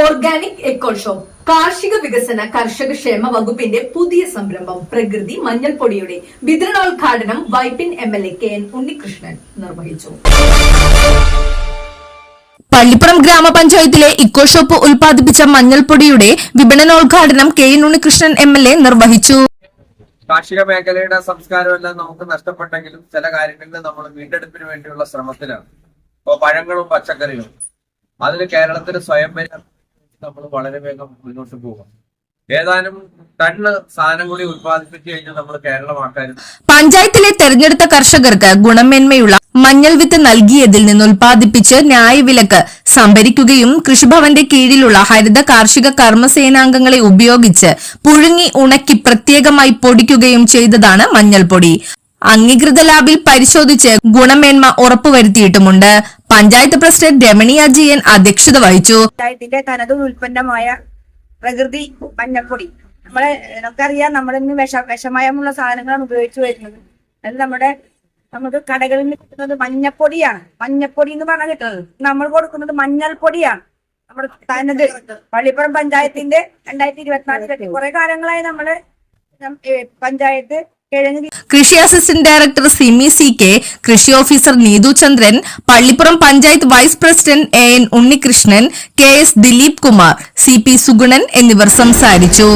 Organic echo shop കാർഷിക വികസന കർഷക ക്ഷേമ വകുപ്പിന്റെ പുതിയ സംരംഭം പ്രകൃതി മഞ്ഞൾപ്പൊടിയുടെ വിതരണോദ്ഘാടനം Vypin M L A K N Unnikrishnan നിർവഹിച്ചു. പള്ളിപ്പുറം ഗ്രാമപഞ്ചായത്തിലെ ഇക്കോ ഷോപ്പ് ഉൽപ്പാദിപ്പിച്ച മഞ്ഞൾപ്പൊടിയുടെ വിപണനോദ്ഘാടനം K N Unnikrishnan M L A നിർവഹിച്ചു. കാർഷിക മേഖലയുടെ സംസ്കാരമെല്ലാം നമുക്ക് നഷ്ടപ്പെട്ടെങ്കിലും ചില കാര്യങ്ങളിൽ നമ്മൾ വീണ്ടെടുപ്പിന് വേണ്ടിയുള്ള ശ്രമത്തിലാണ്. ഇപ്പോൾ പഴങ്ങളും പച്ചക്കറികളും. അതിന് കേരളത്തിന് സ്വയം പര്യാപ്തത നമ്മൾ വളരെ വേഗം മുന്നോട്ട് പോകും. സാധനം കൂടി നമ്മൾ പഞ്ചായത്തിലെ തെരഞ്ഞെടുത്ത കർഷകർക്ക് ഗുണമേന്മയുള്ള മഞ്ഞൾ വിത്ത് നൽകിയതിൽ നിന്ന് ഉൽപ്പാദിപ്പിച്ച് ന്യായവിലക്ക് സംഭരിക്കുകയും കൃഷിഭവന്റെ കീഴിലുള്ള ഹരിത കാർഷിക കർമ്മസേനാംഗങ്ങളെ ഉപയോഗിച്ച് പുഴുങ്ങി ഉണക്കി പ്രത്യേകമായി പൊടിക്കുകയും ചെയ്തതാണ് മഞ്ഞൾപ്പൊടി. അംഗീകൃത ലാബിൽ പരിശോധിച്ച് ഗുണമേന്മ ഉറപ്പുവരുത്തിയിട്ടുമുണ്ട്. പഞ്ചായത്ത് പ്രസിഡന്റ് രമണി അജയൻ അധ്യക്ഷത വഹിച്ചു. പഞ്ചായത്തിന്റെ തനത് ഉൽപ്പന്നമായ പ്രകൃതി മഞ്ഞപ്പൊടി. നമ്മളെ നമുക്കറിയാം നമ്മളിന്ന് വിഷ വിഷമയമുള്ള സാധനങ്ങളാണ് ഉപയോഗിച്ചു വരുന്നത്. അത് നമ്മുടെ നമുക്ക് കടകളിൽ നിന്ന് കിട്ടുന്നത് മഞ്ഞപ്പൊടിയാണ്. മഞ്ഞപ്പൊടി എന്ന് പറഞ്ഞാൽ കിട്ടുന്നത് നമ്മൾ കൊടുക്കുന്നത് മഞ്ഞൾപ്പൊടിയാണ്. നമ്മുടെ തനത് പള്ളിപ്പുറം പഞ്ചായത്തിന്റെ രണ്ടായിരത്തി ഇരുപത്തിനാലിൽ കുറെ കാലങ്ങളായി നമ്മൾ പഞ്ചായത്ത് കൃഷി assistant director Simi C K കൃഷി officer Neethu Chandran Pallippuram panchayat vice president A N Unnikrishnan K S Dileep Kumar C P Sugunan എന്നിവർ സംസാരിച്ചു.